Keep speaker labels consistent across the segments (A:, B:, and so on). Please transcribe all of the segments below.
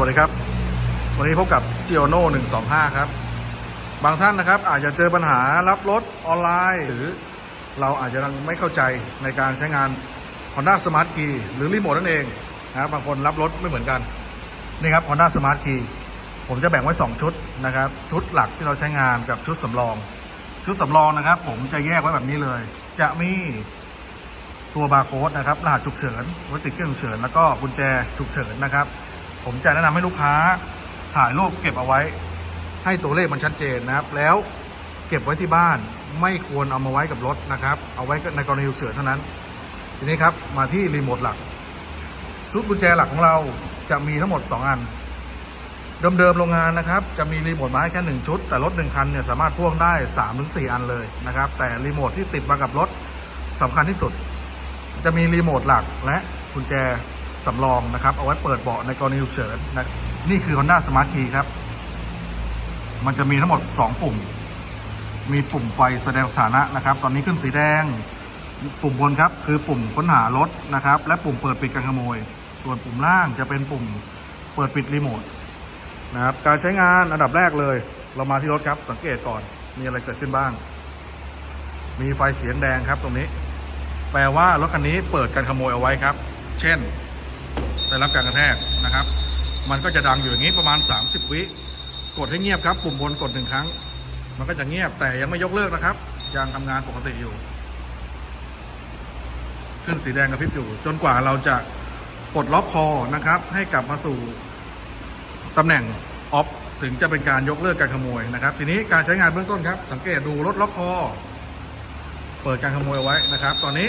A: วัสดีครับ วันนี้พบกับ g i o n o 125ครับ บางท่านนะครับ อาจจะเจอปัญหารับรถออนไลน์ หรือเราอาจจะยังไม่เข้าใจในการใช้งาน Honda Smart Key หรือรีโมทนั่นเองนะครับบางคนรับรถไม่เหมือนกัน นี่ครับ Honda Smart Key ผมจะแบ่งไว้ 2 ชุดนะครับ ชุดหลักที่เราใช้งานกับชุดสำรอง ชุดสำรองนะครับ ผมจะแยกไว้แบบนี้เลย จะมีตัวบาร์โค้ดนะครับรหัสฉุกเฉินไว้ติดเครื่องฉุกเฉินแล้วก็กุญแจฉุกเฉินนะครับ ผมจะแนะนำให้ลูกค้าถ่ายรูปเก็บเอาไว้ ให้ตัวเลขมันชัดเจนนะครับ แล้วเก็บไว้ที่บ้านไม่ควรเอามาไว้กับรถนะครับ เอาไว้ในกรณีฉุกเฉินเท่านั้น ทีนี้ครับมาที่รีโมทหลักชุดกุญแจหลักของเราจะมีทั้งหมด 2 อัน เดิมๆโรงงานนะครับ จะมีรีโมทมาให้แค่หนึ่งชุด แต่รถหนึ่งคันเนี่ยสามารถพ่วงได้3าถึงสอันเลยนะครับ แต่รีโมทที่ติดมากับรถสำคัญที่สุด จะมีรีโมทหลักและกุญแจ สำรองนะครับ เอาไว้เปิดเบาะในกรณีฉุกเฉินนะนี่คือ Honda Smart Key ครับ มันจะมีทั้งหมด 2 ปุ่ม มีปุ่มไฟแสดงสถานะนะครับ ตอนนี้ขึ้นสีแดง ปุ่มบนครับ คือปุ่มค้นหารถนะครับ และปุ่มเปิดปิดการขโมย ส่วนปุ่มล่างจะเป็นปุ่มเปิดปิดรีโมทนะครับ การใช้งานอันดับแรกเลย เรามาที่รถครับ สังเกตก่อน มีอะไรเกิดขึ้นบ้าง มีไฟเสียงแดงครับตรงนี้ แปลว่ารถคันนี้เปิดการขโมยเอาไว้ครับ เช่น ได้รับการกระแทกนะครับ มันก็จะดังอยู่อย่างนี้ประมาณ 30 วิกดให้เงียบครับ ปุ่มบนกดหนึ่งครั้ง มันก็จะเงียบแต่ยังไม่ยกเลิกนะครับ ยังทำงานปกติอยู่ ขึ้นสีแดงกระพริบอยู่ จนกว่าเราจะปลดล็อกคอนะครับ ให้กลับมาสู่ตำแหน่งออฟถึงจะเป็นการยกเลิกการขโมยนะครับ ทีนี้การใช้งานเบื้องต้นครับ สังเกตดูรถล็อกคอ เปิดการขโมยไว้นะครับ ตอนนี้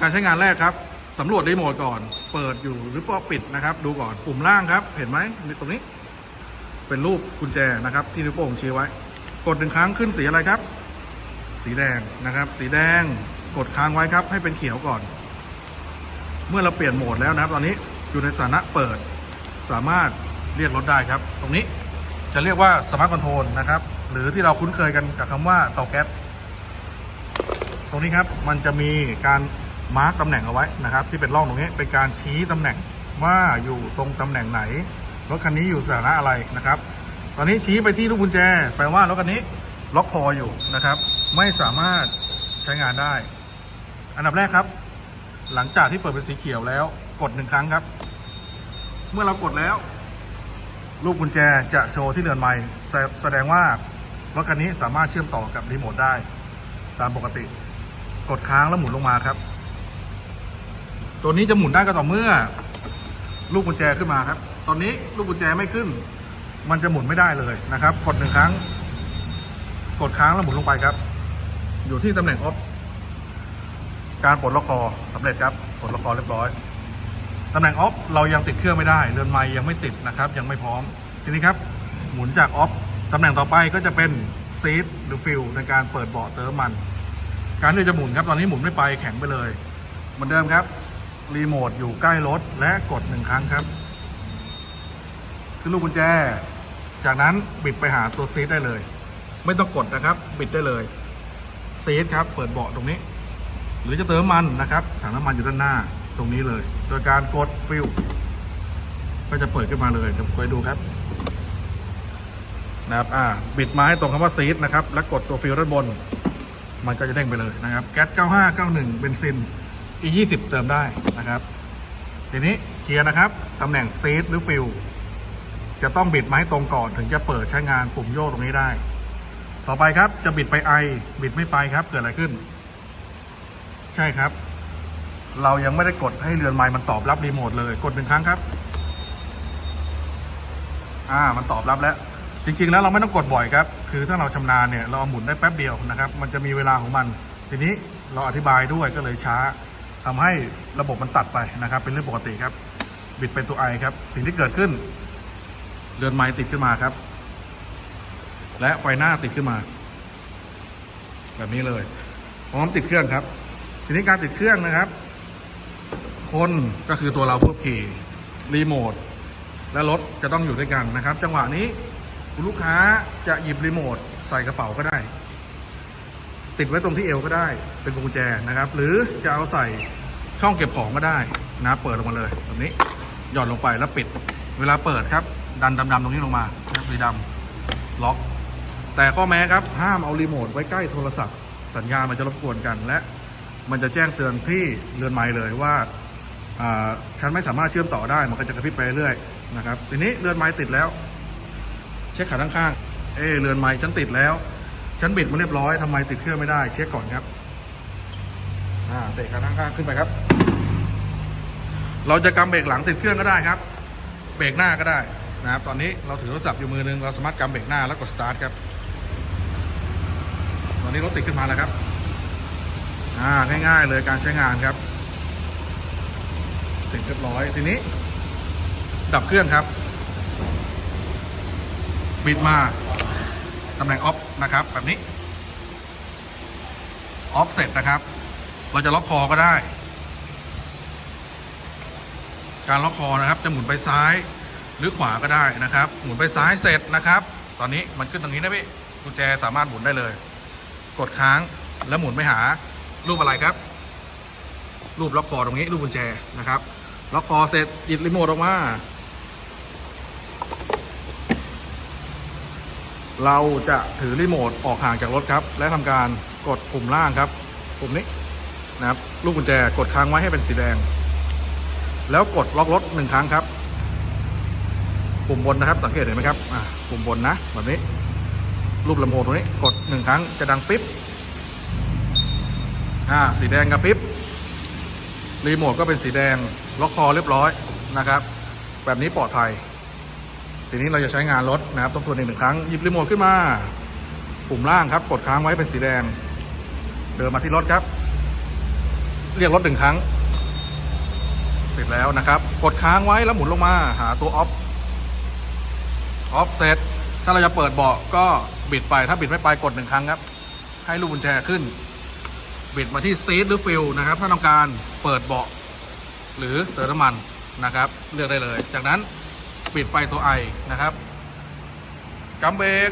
A: การใช้งานแรกครับ สำรวจรีโมทก่อน เปิดอยู่หรือปอปิดนะครับ ดูก่อนปุ่มล่างครับ เห็นไหมตรงนี้ เป็นรูปกุญแจนะครับ ที่นิ้วโป้งชี้ไว้ กดหนึ่งครั้งขึ้นสีอะไรครับ สีแดงนะครับ สีแดงกดค้างไว้ครับ ให้เป็นเขียวก่อน เมื่อเราเปลี่ยนโหมดแล้วนะครับ ตอนนี้อยู่ในสถานะเปิด สามารถเรียกรถได้ครับ ตรงนี้จะเรียกว่าสมาร์ทคอนโทรลนะครับ หรือที่เราคุ้นเคยกันกับคำว่าเตาแก๊สตรงนี้ครับ มันจะมีการ มาร์กตำแหน่งเอาไว้นะครับ ที่เป็นร่องตรงนี้เป็นการชี้ตำแหน่งว่าอยู่ตรงตำแหน่งไหนรถคันนี้อยู่สถานะอะไรนะครับ ตอนนี้ชี้ไปที่ลูกกุญแจ แปลว่ารถคันนี้ล็อกคออยู่นะครับ ไม่สามารถใช้งานได้ อันดับแรกครับ หลังจากที่เปิดเป็นสีเขียวแล้ว กดหนึ่งครั้งครับ เมื่อเรากดแล้ว ลูกกุญแจจะโชว์ที่เรือนไม้แสแสดงว่ารถคันนี้สามารถเชื่อมต่อกับรีโมทได้ ตามปกติ กดค้างแล้วหมุนลงมาครับ ตัวนี้จะหมุนได้ก็ต่อเมื่อ ลูกกุญแจขึ้นมาครับ ตอนนี้ลูกกุญแจไม่ขึ้น มันจะหมุนไม่ได้เลยนะครับ กดหนึ่งครั้ง กดค้างแล้วหมุนลงไปครับ อยู่ที่ตำแหน่งออฟการปลดล็อกคอสำเร็จครับปลดล็อกคอเรียบร้อยตำแหน่งออฟเรายังติดเครื่องไม่ได้เรือนไม้ยังไม่ติดนะครับ ยังไม่พร้อมทีนี้ครับหมุนจากออฟตำแหน่งต่อไปก็จะเป็นซีทหรือฟิลในการเปิดเบาะเติมมัน การที่จะหมุนครับตอนนี้หมุนไม่ไปแข็งไปเลย เหมือนเดิมครับ รีโมทอยู่ใกล้รถและกดหนึ่งครั้งครับคือลูกกุญแจ จากนั้นบิดไปหาตัวซีทได้เลย ไม่ต้องกดนะครับ บิดได้เลยซีทครับ เปิดเบาะตรงนี้ หรือจะเติมมันนะครับถังน้ำมันอยู่ด้านหน้าตรงนี้เลย โดยการกดฟิลก็จะเปิดขึ้นมาเลยเดี๋ยวไปดูครับนะครับอ่าบิดมาให้ตรงคำว่าซีทนะครับ แล้วกดตัวฟิลด้านบน มันก็จะเด้งไปเลยนะครับ แก๊ส 95 91 เบนซิน E 20 เติมได้นะครับ ทีนี้เคลียร์นะครับตำแหน่งซีทหรือฟิลจะต้องบิดมาให้ตรงก่อนถึงจะเปิดใช้งานปุ่มโยกตรงนี้ได้ ต่อไปครับจะบิดไปไอบิดไม่ไปครับ เกิดอะไรขึ้น ใช่ครับ เรายังไม่ได้กดให้เรือนไม้มันตอบรับรีโมทเลย กดหนึ่งครั้งครับ อ่ามันตอบรับแล้ว จริง ๆ แล้วเราไม่ต้องกดบ่อยครับ คือถ้าเราชำนาญเนี่ยเราหมุนได้แป๊บเดียวนะครับ มันจะมีเวลาของมัน ทีนี้เราอธิบายด้วยก็เลยช้า ทำให้ระบบมันตัดไปนะครับ เป็นเรื่องปกติครับ บิดเป็นตัวไอครับ สิ่งที่เกิดขึ้น เรือนไม้ติดขึ้นมาครับ และไฟหน้าติดขึ้นมา แบบนี้เลยพร้อมติดเครื่องครับ ทีนี้การติดเครื่องนะครับ คนก็คือตัวเราผู้ขี่รีโมทและรถจะต้องอยู่ด้วยกันนะครับ จังหวะนี้คุณลูกค้าจะหยิบรีโมทใส่กระเป๋าก็ได้ ติดไว้ตรงที่เอวก็ได้ เป็นกุญแจนะครับ หรือจะเอาใส่ช่องเก็บของก็ได้นะเปิดลงมาเลยแบบนี้หย่อนลงไปแล้วปิด เวลาเปิดครับ ดันดำๆตรงนี้ลงมารีดำล็อก แต่ข้อแม้ครับห้ามเอารีโมทไว้ใกล้โทรศัพท์ สัญญาณมันจะรบกวนกันและมันจะแจ้งเตือนที่เรือนไม้เลยว่าฉันไม่สามารถเชื่อมต่อได้ มันก็จะกระพริบไปเรื่อยนะครับ ทีนี้เรือนไม้ติดแล้ว เช็คขาข้างๆเอะเรือนไม้ฉันติดแล้ว ฉันบิดมาเรียบร้อยทำไมติดเครื่องไม่ได้ เช็คก่อนครับ อ่าเตะขาข้างๆขึ้นไปครับ เราจะกำเบรกหลังติดเครื่องก็ได้ครับ เบรกหน้าก็ได้นะครับ ตอนนี้เราถือโทรศัพท์อยู่มือนึงเราสามารถกำเบรกหน้าแล้วกดสตาร์ทครับ ตอนนี้รถติดขึ้นมาแล้วครับ อ่าง่าย ๆ เลยการใช้งานครับ ติดเรียบร้อยทีนี้ ดับเครื่องครับ บิดมา ตำแหน่งออฟนะครับ แบบนี้ออฟเสร็จนะครับ เราจะล็อกคอก็ได้ การล็อกคอนะครับ จะหมุนไปซ้ายหรือขวาก็ได้นะครับ หมุนไปซ้ายเสร็จนะครับ ตอนนี้มันขึ้นตรงนี้นะพี่กุญแจสามารถหมุนได้เลย กดค้างแล้วหมุนไปหารูปอะไรครับ รูปล็อกคอตรงนี้รูปกุญแจนะครับ ล็อกคอเสร็จหยิบรีโมทออกมา เราจะถือรีโมทออกห่างจากรถครับ และทำการกดปุ่มล่างครับ ปุ่มนี้นะครับ ลูกกุญแจกดค้างไว้ให้เป็นสีแดง แล้วกดล็อกรถหนึ่งครั้งครับ ปุ่มบนนะครับ สังเกตเห็นไหมครับอ่าปุ่มบนนะแบบนี้ รูปลำโพงตรงนี้ กดหนึ่งครั้งจะดังปิ๊บอ่าสีแดงกระพริบรีโมทก็เป็นสีแดง ล็อกคอเรียบร้อยนะครับ แบบนี้ปลอดภัย ทีนี้เราจะใช้งานรถนะครับต้องทวนอีกหนึ่งครั้งหยิบรีโมทขึ้นมา ปุ่มล่างครับ กดค้างไว้เป็นสีแดง เดินมาที่รถครับ เรียกรถหนึ่งครั้งเสร็จแล้วนะครับ กดค้างไว้แล้วหมุนลงมา หาตัวออฟออฟเสร็จถ้าเราจะเปิดเบาะก็บิดไปถ้าบิดไม่ไปกดหนึ่งครั้งครับ ให้ลูกกุญแจขึ้น บิดมาที่ซีทหรือฟิลนะครับ ถ้าต้องการเปิดเบาะหรือเติมน้ำมันนะครับ เลือกได้เลย จากนั้น ปิดไฟตัวไอนะครับกำเบรก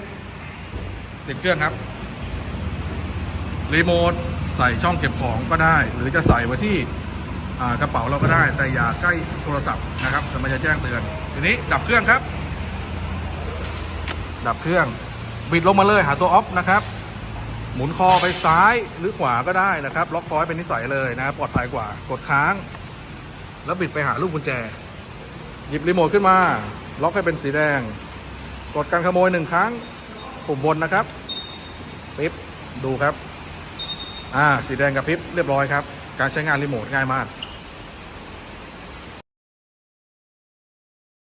A: ติดเครื่องครับรีโมทใส่ช่องเก็บของก็ได้ หรือจะใส่ไว้ที่กระเป๋าเราก็ได้ แต่อย่าใกล้โทรศัพท์นะครับแต่มันจะแจ้งเตือน ทีนี้ดับเครื่องครับ ดับเครื่องบิดลงมาเลยหาตัวออฟนะครับ หมุนคอไปซ้ายหรือขวาก็ได้นะครับ ล็อกคอให้เป็นนิสัยเลยนะปลอดภัยกว่ากดค้าง แล้วบิดไปหาลูกกุญแจ หยิบรีโมทขึ้นมา ล็อกให้เป็นสีแดง กดการขโมยหนึ่งครั้งปุ่มบนนะครับปิ๊บดูครับ อ่า สีแดงกับพริบเรียบร้อยครับ การใช้งานรีโมทง่ายมาก